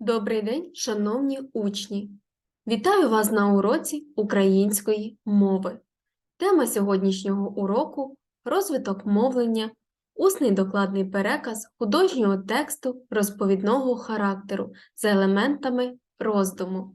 Добрий день, шановні учні! Вітаю вас на уроці української мови. Тема сьогоднішнього уроку розвиток мовлення, усний докладний переказ художнього тексту розповідного характеру з елементами роздуму.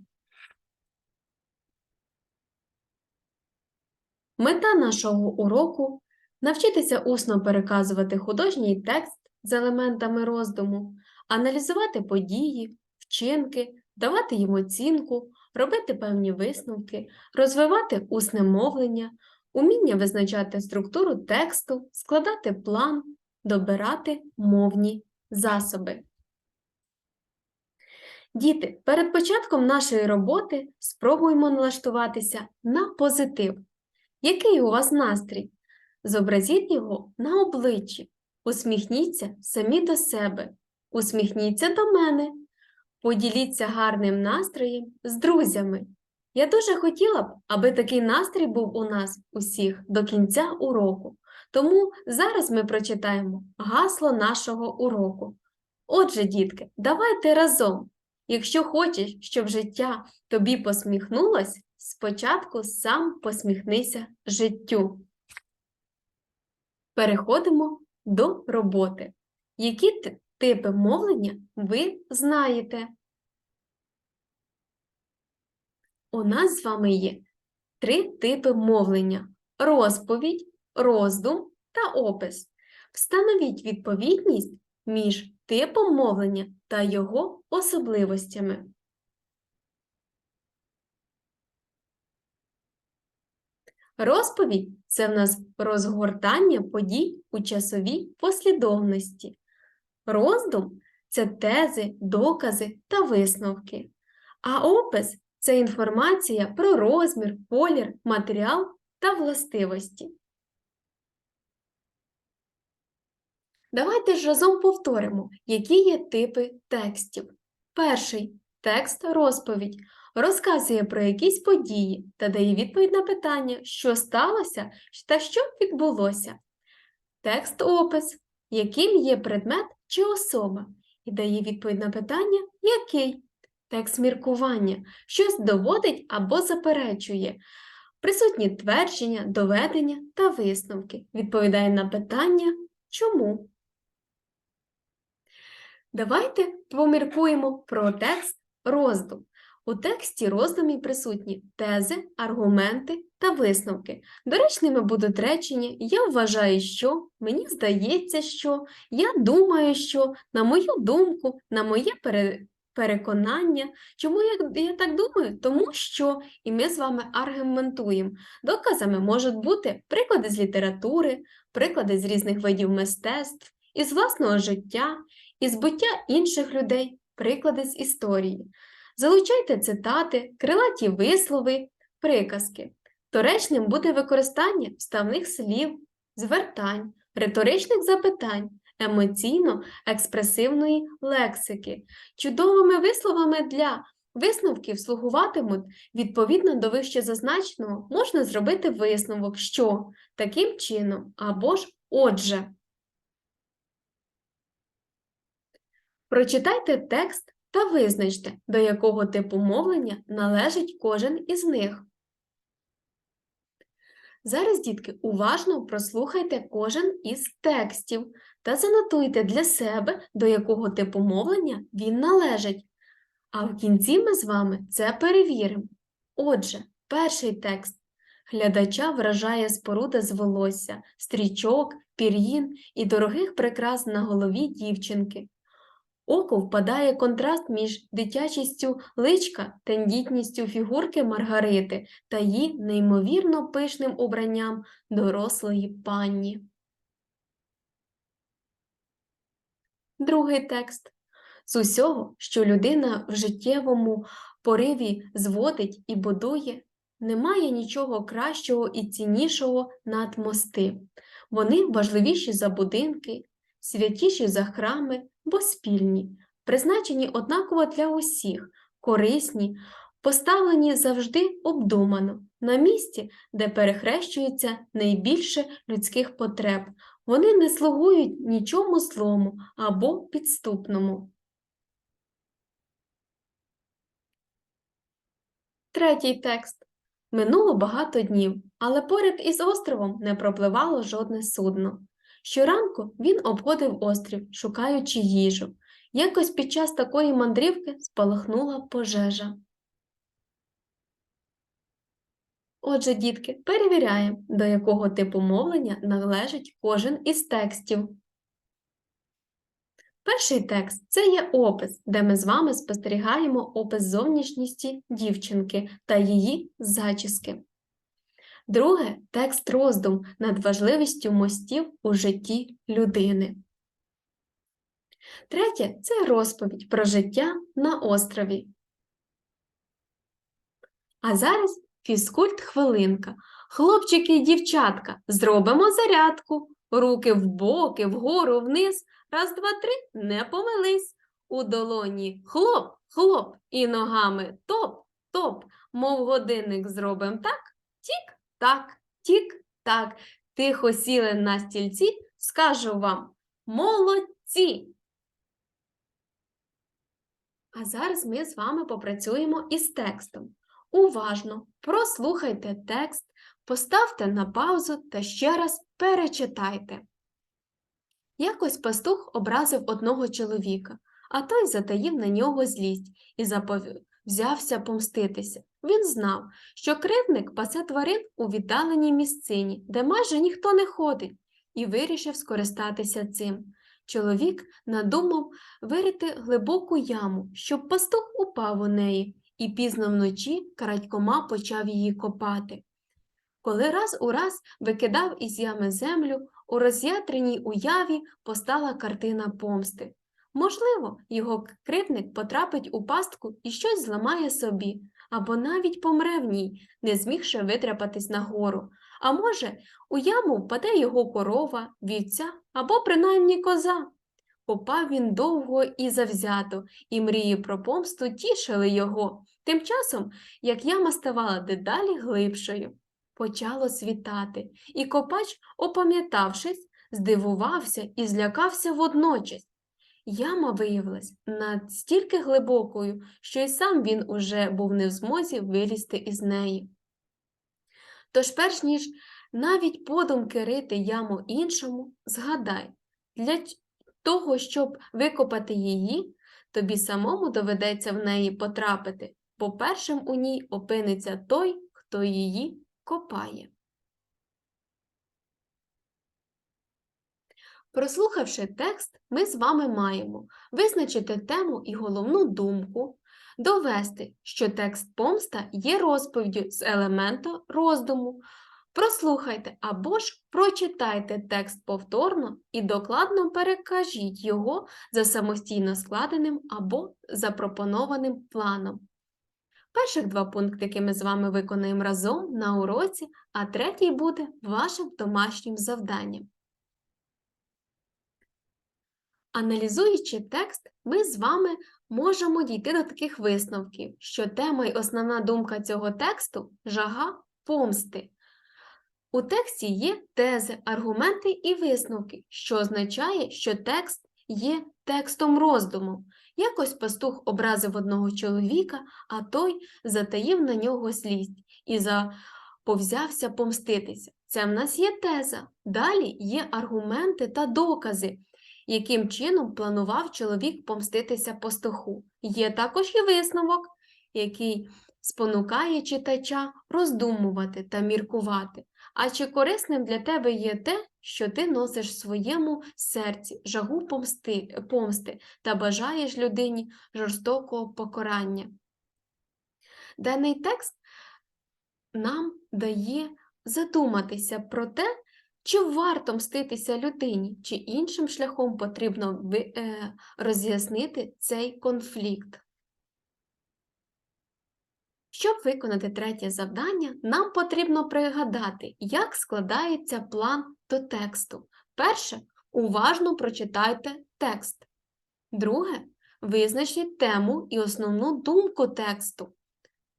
Мета нашого уроку навчитися усно переказувати художній текст з елементами роздуму, аналізувати події, вчинки, давати їм оцінку, робити певні висновки, розвивати усне мовлення, уміння визначати структуру тексту, складати план, добирати мовні засоби. Діти, перед початком нашої роботи спробуємо налаштуватися на позитив. Який у вас настрій? Зобразіть його на обличчі. Усміхніться самі до себе. Усміхніться до мене. Поділіться гарним настроєм з друзями. Я дуже хотіла б, аби такий настрій був у нас усіх до кінця уроку. Тому зараз ми прочитаємо гасло нашого уроку. Отже, дітки, давайте разом. Якщо хочеш, щоб життя тобі посміхнулось, спочатку сам посміхнися життю. Переходимо до роботи. Які типи мовлення ви знаєте? У нас з вами є три типи мовлення: розповідь, роздум та опис. Встановіть відповідність між типом мовлення та його особливостями. Розповідь це в нас розгортання подій у часовій послідовності. Роздум це тези, докази та висновки. А опис це інформація про розмір, колір, матеріал та властивості. Давайте ж разом повторимо, які є типи текстів. Перший текст розповідь розказує про якісь події та дає відповідь на питання, що сталося та що відбулося. Текст опис, яким є предмет чи особа, і дає відповідь на питання, який. Текст міркування, щось доводить або заперечує. Присутні твердження, доведення та висновки. Відповідає на питання чому. Давайте поміркуємо про текст роздум. У тексті роздумі присутні тези, аргументи та висновки. Доречними будуть речення Я вважаю, що, мені здається, що, я думаю, що, на мою думку, на моє пере- переконання. Чому я, я так думаю? Тому що і ми з вами аргументуємо. Доказами можуть бути приклади з літератури, приклади з різних видів мистецтв, із власного життя, із буття інших людей, приклади з історії. Залучайте цитати, крилаті вислови, приказки. Доречним буде використання вставних слів, звертань, риторичних запитань, емоційно-експресивної лексики. Чудовими висловами для висновків слугуватимуть відповідно до вище зазначеного можна зробити висновок, що таким чином або ж отже. Прочитайте текст та визначте, до якого типу мовлення належить кожен із них. Зараз, дітки, уважно прослухайте кожен із текстів та занотуйте для себе, до якого типу мовлення він належить. А в кінці ми з вами це перевіримо. Отже, перший текст. Глядача вражає споруда з волосся, стрічок, пір'їн і дорогих прикрас на голові дівчинки. Око впадає контраст між дитячістю личка, тендітністю фігурки Маргарити та її неймовірно пишним обранням дорослої панні. Другий текст. З усього, що людина в життєвому пориві зводить і будує, немає нічого кращого і ціннішого над мости. Вони важливіші за будинки, святіші за храми, бо спільні, призначені однаково для усіх, корисні, поставлені завжди обдумано, на місці, де перехрещується найбільше людських потреб. Вони не слугують нічому злому або підступному. Третій текст. Минуло багато днів, але поряд із островом не пропливало жодне судно. Щоранку він обходив острів, шукаючи їжу. Якось під час такої мандрівки спалахнула пожежа. Отже, дітки, перевіряємо, до якого типу мовлення належить кожен із текстів. Перший текст це є опис, де ми з вами спостерігаємо опис зовнішністі дівчинки та її зачіски. Друге текст роздум над важливістю мостів у житті людини. Третє це розповідь про життя на острові. А зараз фізкульт хвилинка. Хлопчики і дівчатка, зробимо зарядку. Руки в боки, вгору, вниз. Раз, два, три, не помились. У долоні хлоп, хлоп, і ногами топ, топ, мов годинник зробим так, тік, так, тік, так. Тихо сіли на стільці, скажу вам молодці. А зараз ми з вами попрацюємо із текстом. Уважно прослухайте текст, поставте на паузу та ще раз перечитайте. Якось пастух образив одного чоловіка, а той затаїв на нього злість і взявся помститися. Він знав, що кривник пасе тварин у віддаленій місцині, де майже ніхто не ходить, і вирішив скористатися цим. Чоловік надумав вирити глибоку яму, щоб пастух упав у неї, і пізно вночі крадькома почав її копати. Коли раз у раз викидав із ями землю, у роз'ятреній уяві постала картина помсти. Можливо, його кривник потрапить у пастку і щось зламає собі, або навіть помре в ній, не змігши витряпатись нагору. А може, у яму впаде його корова, вівця або принаймні коза. Копав він довго і завзято, і мрії про помсту тішили його, тим часом, як яма ставала дедалі глибшою. Почало світати, і копач, опам'ятавшись, здивувався і злякався водночас. Яма виявилась настільки глибокою, що й сам він уже був не в змозі вилізти із неї. Тож, перш ніж навіть подумки рити яму іншому, згадай, для того, щоб викопати її, тобі самому доведеться в неї потрапити, бо першим у ній опиниться той, хто її копає. Прослухавши текст, ми з вами маємо визначити тему і головну думку, довести, що текст помста є розповіддю з елементу роздуму. Прослухайте або ж прочитайте текст повторно і докладно перекажіть його за самостійно складеним або запропонованим планом. Перших два пункти, які ми з вами виконаємо разом на уроці, а третій буде вашим домашнім завданням. Аналізуючи текст, ми з вами можемо дійти до таких висновків, що тема й основна думка цього тексту жага помсти. У тексті є тези, аргументи і висновки, що означає, що текст є текстом роздуму. Якось пастух образив одного чоловіка, а той затаїв на нього злість і заповзявся помститися. Це в нас є теза. Далі є аргументи та докази, яким чином планував чоловік помститися пастуху. Є також і висновок, який спонукає читача роздумувати та міркувати. А чи корисним для тебе є те, що ти носиш в своєму серці жагу помсти, помсти та бажаєш людині жорстокого покарання? Даний текст нам дає задуматися про те, чи варто мститися людині, чи іншим шляхом потрібно е, роз'яснити цей конфлікт. Щоб виконати третє завдання, нам потрібно пригадати, як складається план до тексту. Перше, уважно прочитайте текст. Друге, визначте тему і основну думку тексту.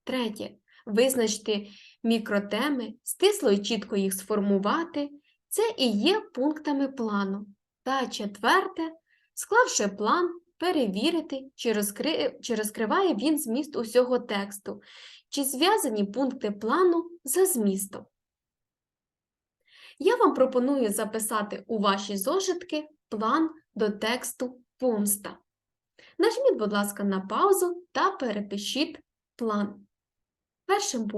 Третє, визначте мікротеми, стисло і чітко їх сформувати. Це і є пунктами плану. Та четверте, склавши план, перевірити, чи, розкри... чи розкриває він зміст усього тексту, чи зв'язані пункти плану за змістом. Я вам пропоную записати у ваші зошитки план до тексту помста. Нажміть, будь ласка, на паузу та перепишіть план. Першим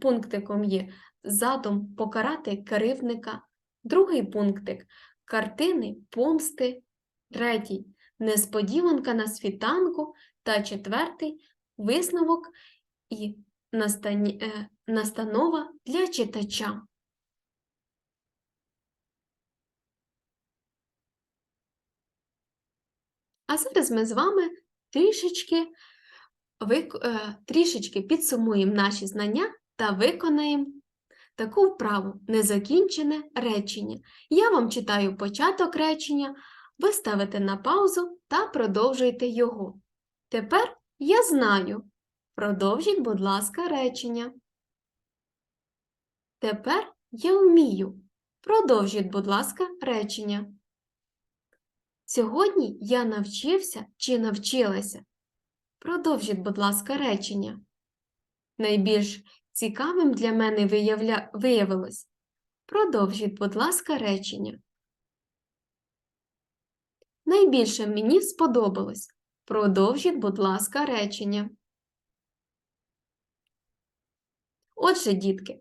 пунктиком є задум покарати керівника, другий пунктик картини помсти, третій несподіванка на світанку та четвертий висновок і е, настанова для читача. А зараз ми з вами трішечки, вик... е, трішечки підсумуємо наші знання та виконаємо таку вправу незакінчене речення. Я вам читаю початок речення, ви ставите на паузу та продовжуєте його. Тепер я знаю. Продовжіть, будь ласка, речення. Тепер я вмію. Продовжіть, будь ласка, речення. Сьогодні я навчився чи навчилася. Продовжіть, будь ласка, речення. Найбільш цікавим для мене виявля... виявилось. Продовжіть, будь ласка, речення. Найбільше мені сподобалось. Продовжіть, будь ласка, речення. Отже, дітки,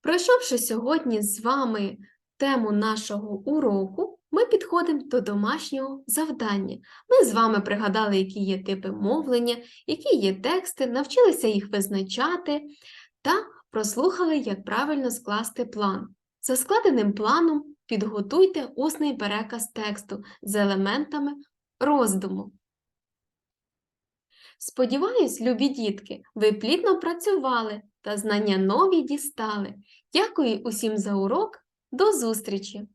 пройшовши сьогодні з вами тему нашого уроку, ми підходимо до домашнього завдання. Ми з вами пригадали, які є типи мовлення, які є тексти, навчилися їх визначати та прослухали, як правильно скласти план. За складеним планом підготуйте усний переказ тексту з елементами роздуму. Сподіваюсь, любі дітки, ви плідно працювали та знання нові дістали. Дякую усім за урок. До зустрічі!